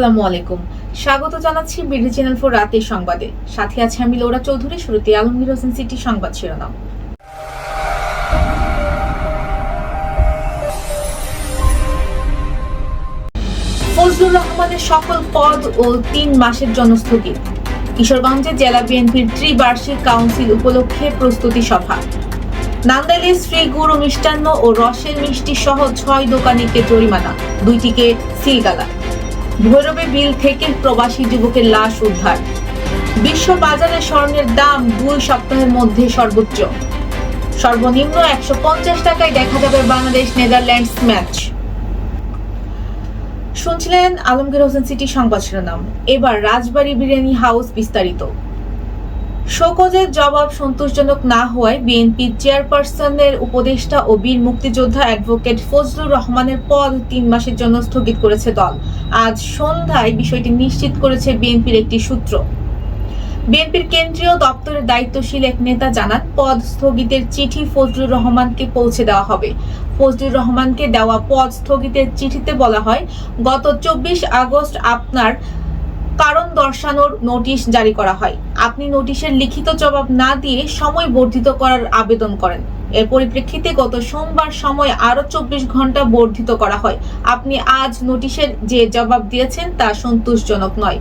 আসসালামু আলাইকুম। স্বাগত জানাচ্ছি বিডি চ্যানেল ফোর রাতের সংবাদে। সাথে আছে আমি লোরা চৌধুরী, শুরুতে আলমগীর হোসেন সিটি সংবাদ শিরোনাম। ফজলুর রহমানের সকল পদ ও তিন মাসের জন্য স্থগিত কিশোরগঞ্জে জেলা বিএনপির ত্রিবার্ষিক কাউন্সিল উপলক্ষে প্রস্তুতি সভা। নান্দাইলে শ্রী গুরু মিষ্টান্ন ও রসের মিষ্টি সহ ছয় দোকানিকে জরিমানা। দুইটিকে সিলগালা ভৈরবে বিল থেকে প্রবাসী যুবকের লাশ উদ্ধার। বিশ্ব বাজারে স্বর্ণের দাম দুই সপ্তাহের মধ্যে সর্বোচ্চ। সর্বনিম্ন একশো পঞ্চাশ টাকায় দেখা যাবে বাংলাদেশ নেদারল্যান্ডস ম্যাচ। শুনছিলেন আলমগীর হোসেন সিটি সংবাদ শিরোনাম। এবার রাজবাড়ী বিরিয়ানি হাউস বিস্তারিত। শোকজের জবাব সন্তোষজনক না হওয়ায় বিএনপি চেয়ারপারসনের উপদেষ্টা ও বীর মুক্তিযোদ্ধা অ্যাডভোকেট ফজলুর রহমানের পদ তিন মাসের জন্য স্থগিত করেছে দল। আজ সন্ধ্যায় বিষয়টি নিশ্চিত করেছে বিএনপির একটি সূত্র। বিএনপির কেন্দ্রীয় দপ্তরের দায়িত্বশীল এক নেতা জানান, পদ স্থগিতের চিঠি ফজলুর রহমানকে পৌঁছে দেওয়া হবে। ফজলুর রহমানকে দেওয়া পদ স্থগিতের চিঠিতে বলা হয়, গত চব্বিশ আগস্ট আপনার কারণ দর্শানোর নোটিশ জারি করা হয়। আপনি নোটিশের লিখিত জবাব না দিয়ে সময় বর্ধিত করার আবেদন করেন। এর পরিপ্রেক্ষিতে গত সোমবার সময় আরও চব্বিশ ঘণ্টা বর্ধিত করা হয়। আপনি আজ নোটিশের যে জবাব দিয়েছেন তা সন্তোষজনক নয়।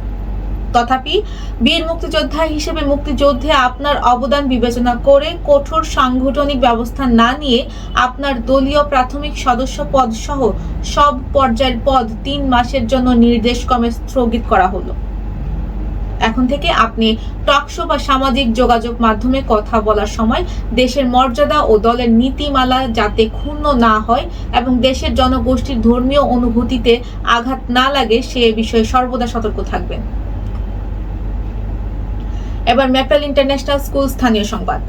তথাপি বীর মুক্তিযোদ্ধা হিসেবে মুক্তিযুদ্ধে আপনার অবদান বিবেচনা করে কঠোর সাংগঠনিক ব্যবস্থা না নিয়ে আপনার দলীয় প্রাথমিক সদস্য পদ সহ সব পর্যায়ের পদ তিন মাসের জন্য নির্দেশক্রমে স্থগিত করা হলো। এখন থেকে আপনি টকশো বা সামাজিক যোগাযোগ মাধ্যমে কথা বলার সময় দেশের মর্যাদা ও দলের নীতিমালা যাতে ক্ষুণ্ণ না হয় এবং দেশের জনগোষ্ঠীর ধর্মীয় অনুভূতিতে আঘাত না লাগে সে বিষয়ে সর্বদা সতর্ক থাকবেন। এবার ম্যাপেল ইন্টারন্যাশনাল স্কুল স্থানীয় সংবাদ।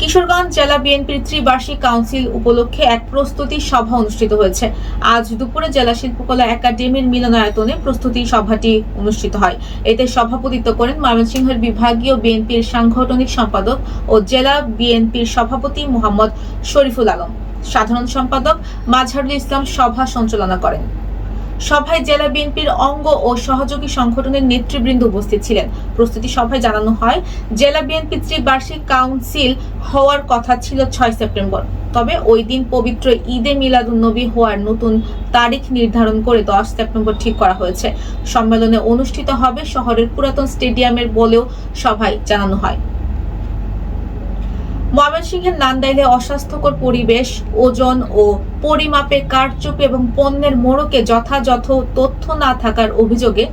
কিশোরগঞ্জ জেলা বিএনপির ত্রিবার্ষিক কাউন্সিল উপলক্ষে এক প্রস্তুতি সভা অনুষ্ঠিত হয়েছে। আজ দুপুরে জেলা শিল্পকলা একাডেমির মিলনায়তনে প্রস্তুতি সভাটি অনুষ্ঠিত হয়। এতে সভাপতিত্ব করেন ময়মনসিংহের বিভাগীয় বিএনপির সাংগঠনিক সম্পাদক ও জেলা বিএনপির সভাপতি মোহাম্মদ শরীফুল আলম। সাধারণ সম্পাদক মাঝহারুল ইসলাম সভা সঞ্চালনা করেন। সভায় জেলা বিএনপির অঙ্গ ও সহযোগী সংগঠনের নেতৃবৃন্দ উপস্থিত ছিলেন। প্রস্তুতি সভায় জানানো হয়, জেলা বিএনপি ত্রিবার্ষিক কাউন্সিল হওয়ার কথা ছিল ছয় সেপ্টেম্বর। তবে ওই দিন পবিত্র ঈদে মিলাদুন্নবী হওয়ার নতুন তারিখ নির্ধারণ করে দশ সেপ্টেম্বর ঠিক করা হয়েছে। সম্মেলনে অনুষ্ঠিত হবে শহরের পুরাতন স্টেডিয়ামের বলেও সভায় জানানো হয়। ময়মনসিংহের নান্দাইলে অস্বাস্থ্যকর পরিবেশ, ওজন ও পরিমাপে কারচুপি এবং পণ্যের মোড়কে যথাযথ তথ্য না থাকার অভিযোগে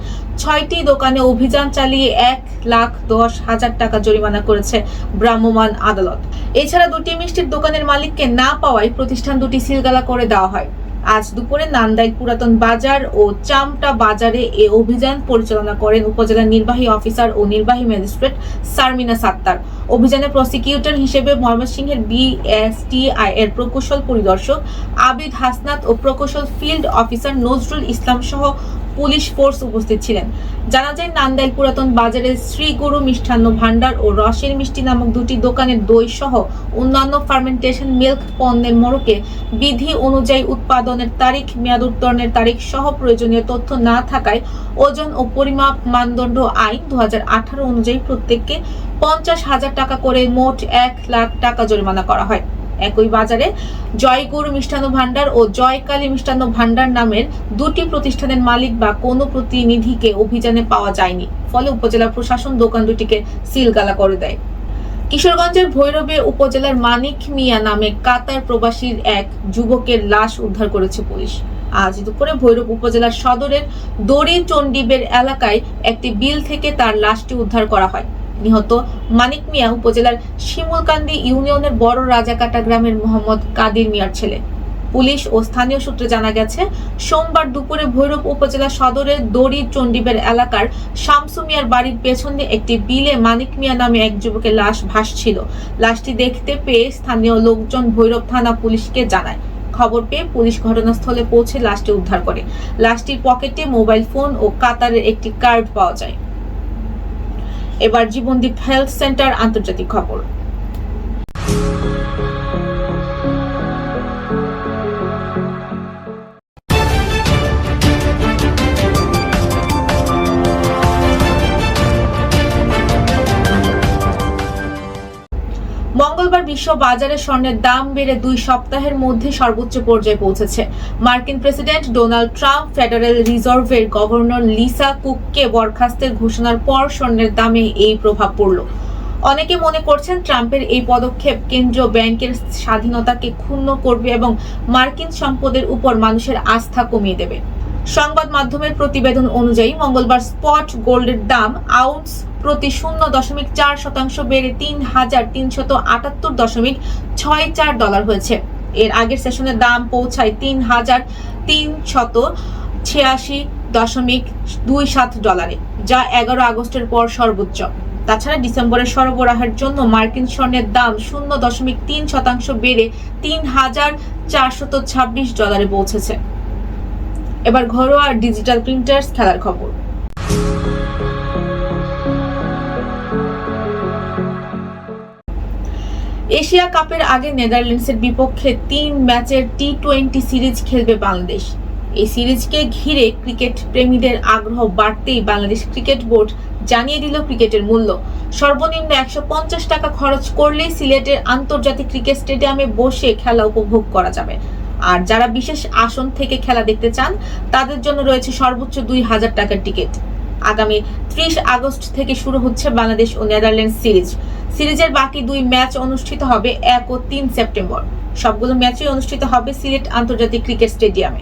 ছয়টি দোকানে অভিযান চালিয়ে এক লাখ দশ হাজার টাকা জরিমানা করেছে ভ্রাম্যমাণ আদালত। এছাড়া দুটি মিষ্টির দোকানের মালিককে না পাওয়ায় প্রতিষ্ঠান দুটি সিলগালা করে দেওয়া হয়। আজ দুপুরে নান্দাইল পুরাতন বাজার ও চামটা বাজারে এ অভিযান পরিচালনা করেন উপজেলা নির্বাহী অফিসার ও নির্বাহী ম্যাজিস্ট্রেট সারমিনা সাত্তার। অভিযানে প্রসিকিউটর হিসেবে ময়মনসিংহের বিএসটিআই এর প্রকৌশল পরিদর্শক আবিদ হাসনাত ও প্রকৌশল ফিল্ড অফিসার নজরুল ইসলাম সহ পুলিশ ফোর্স উপস্থিত ছিলেন। জানা যায়, নান্দাইল পুরাতন বাজারের শ্রীগুরু মিষ্টান্ন ভান্ডার ও রসের মিষ্টি নামক দুটি দোকানের দই সহ অন্যান্য ফার্মেন্টেশন মিল্ক পণ্যের মোড়কে বিধি অনুযায়ী উৎপাদনের তারিখ, মেয়াদ উত্তরণের তারিখ সহ প্রয়োজনীয় তথ্য না থাকায় ওজন ও পরিমাপ মানদণ্ড আইন দু হাজার আঠারো অনুযায়ী প্রত্যেককে পঞ্চাশ হাজার টাকা করে মোট এক লাখ টাকা জরিমানা করা হয়। একই বাজারে। জয়গুরু মিষ্টান্ন ভান্ডার ও জয়কালী মিষ্টান্ন ভান্ডার নামের দুটি প্রতিষ্ঠানের মালিক বা কোনো প্রতিনিধিকে অভিযানে পাওয়া যায়নি। ফলে উপজেলা প্রশাসন দোকান দুটিকে সিলগালা করে দেয়। কিশোরগঞ্জের ভৈরবে উপজেলার মানিক মিয়া নামে কাতার প্রবাসীর এক যুবকের লাশ উদ্ধার করেছে পুলিশ। আজ দুপুরে ভৈরব উপজেলার সদরের দড়ি চণ্ডীবের এলাকায় একটি বিল থেকে তার লাশটি উদ্ধার করা হয়। নিহত মানিক মিয়া উপজেলার শিমুলকান্দি ইউনিয়নের বড় রাজাকাটা গ্রামের মোহাম্মদ কাদির মিয়ার ছেলে। পুলিশ ও স্থানীয় সূত্রে জানা গেছে, সোমবার দুপুরে ভৈরব উপজেলা সদরের দড়ি চণ্ডীবের এলাকার শামসু মিয়ার বাড়ির পেছনে একটি বিলে মানিক মিয়া নামে এক যুবকের লাশ ভাসছিল। লাশটি দেখতে পেয়ে স্থানীয় লোকজন ভৈরব থানা পুলিশকে জানায়। খবর পেয়ে পুলিশ ঘটনাস্থলে পৌঁছে লাশটি উদ্ধার করে। লাশটির পকেটে মোবাইল ফোন ও কাতারের একটি কার্ড পাওয়া যায়। এবার জীবনদীপ হেলথ সেন্টার আন্তর্জাতিক খবর। বিশ্ব বাজারে স্বর্ণের দাম বেড়ে দুই সপ্তাহের মধ্যে সর্বোচ্চ পর্যায়ে পৌঁছেছে। মার্কিন প্রেসিডেন্ট ডোনাল্ড ট্রাম্প, ফেডারেল রিজার্ভের গভর্নর লিসা কুককে বরখাস্তের ঘোষণার পর স্বর্ণের দামে এই প্রভাব পড়ল। অনেকে মনে করছেন ট্রাম্পের এই পদক্ষেপ কেন্দ্রীয় ব্যাংকের স্বাধীনতাকে ক্ষুণ্ণ করবে এবং মার্কিন সম্পদের উপর মানুষের আস্থা কমিয়ে দেবে। সংবাদ মাধ্যমের প্রতিবেদন অনুযায়ী মঙ্গলবার স্পট গোল্ডের দাম আউন্স প্রতি শূন্য দশমিক চার শতাংশ বেড়ে তিন হাজার তিনশত আটাত্তর দশমিক ছয় চার ডলার হয়েছে। এর আগের সেশনের দাম পৌঁছায় তিন হাজার তিনশত ছিয়াশি দশমিক দুই সাত ডলারে, যা এগারো আগস্টের পর সর্বোচ্চ। তাছাড়া ডিসেম্বরের সরবরাহের জন্য মার্কিন স্বর্ণের দাম শূন্য দশমিক তিন শতাংশ বেড়ে তিন হাজার চারশত ছাব্বিশ ডলারে পৌঁছেছে। এবার ঘরোয়া ডিজিটাল প্রিন্টার্স খেলার খবর। এশিয়া কাপের আগে নেদারল্যান্ডসের বিপক্ষে তিন ম্যাচের টি টোয়েন্টি সিরিজ খেলবে বাংলাদেশ। এই সিরিজকে ঘিরে ক্রিকেট প্রেমীদের আগ্রহ বাড়তেই বাংলাদেশ ক্রিকেট বোর্ড জানিয়ে দিল ক্রিকেটের মূল্য। সর্বনিম্ন একশো পঞ্চাশ টাকা খরচ করলেই সিলেটের আন্তর্জাতিক ক্রিকেট স্টেডিয়ামে বসে খেলা উপভোগ করা যাবে। আর যারা বিশেষ আসন থেকে খেলা দেখতে চান, তাদের জন্য রয়েছে সর্বোচ্চ দুই হাজার টাকার টিকিট। আগামী ত্রিশ আগস্ট থেকে শুরু হচ্ছে বাংলাদেশ ও নেদারল্যান্ডস সিরিজ। সিরিজের বাকি দুই ম্যাচ অনুষ্ঠিত হবে এক ও তিন সেপ্টেম্বর। সবগুলো ম্যাচই অনুষ্ঠিত হবে সিলেট আন্তর্জাতিক ক্রিকেট স্টেডিয়ামে।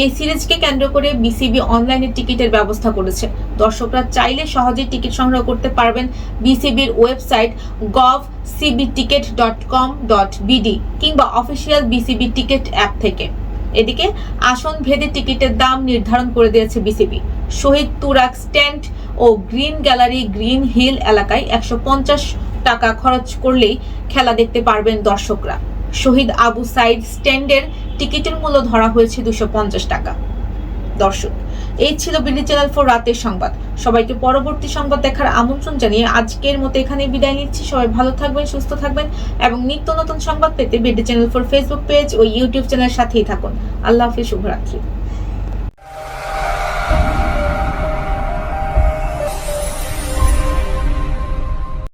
এই সিরিজকে কেন্দ্র করে বিসিবি অনলাইনে টিকিটের ব্যবস্থা করেছে। দর্শকরা চাইলে সহজেই টিকিট সংগ্রহ করতে পারবেন বিসিবির website gov CB ticket dot com dot BD কিংবা অফিসিয়াল বিসিবি টিকিট অ্যাপ থেকে। এদিকে আসন ভেদে টিকিটের দাম নির্ধারণ করে দিয়েছে বিসিবি। শহীদ তুরাক স্ট্যান্ড ও গ্রিন গ্যালারি গ্রিন হিল এলাকায় একশো পঞ্চাশ টাকা খরচ করলেই খেলা দেখতে পারবেন দর্শকরা। শহীদ আবু সাইদ স্ট্যান্ডের টিকিটের মূল্য ধরা হয়েছে দুশো পঞ্চাশ টাকা। দর্শক, এই ছিল বিডি চ্যানেল ফোর রাতের সংবাদ। সবাইকে পরবর্তী সংবাদ দেখার আমন্ত্রণ জানিয়ে আজকের মতো এখানে বিদায় নিচ্ছি। সবাই ভালো থাকবেন, সুস্থ থাকবেন এবং নিত্য নতুন সংবাদ পেতে BD channel four Facebook page ও ইউটিউব চ্যানেলের সাথেই থাকুন। আল্লাহ হাফিজ, শুভরাত্রি।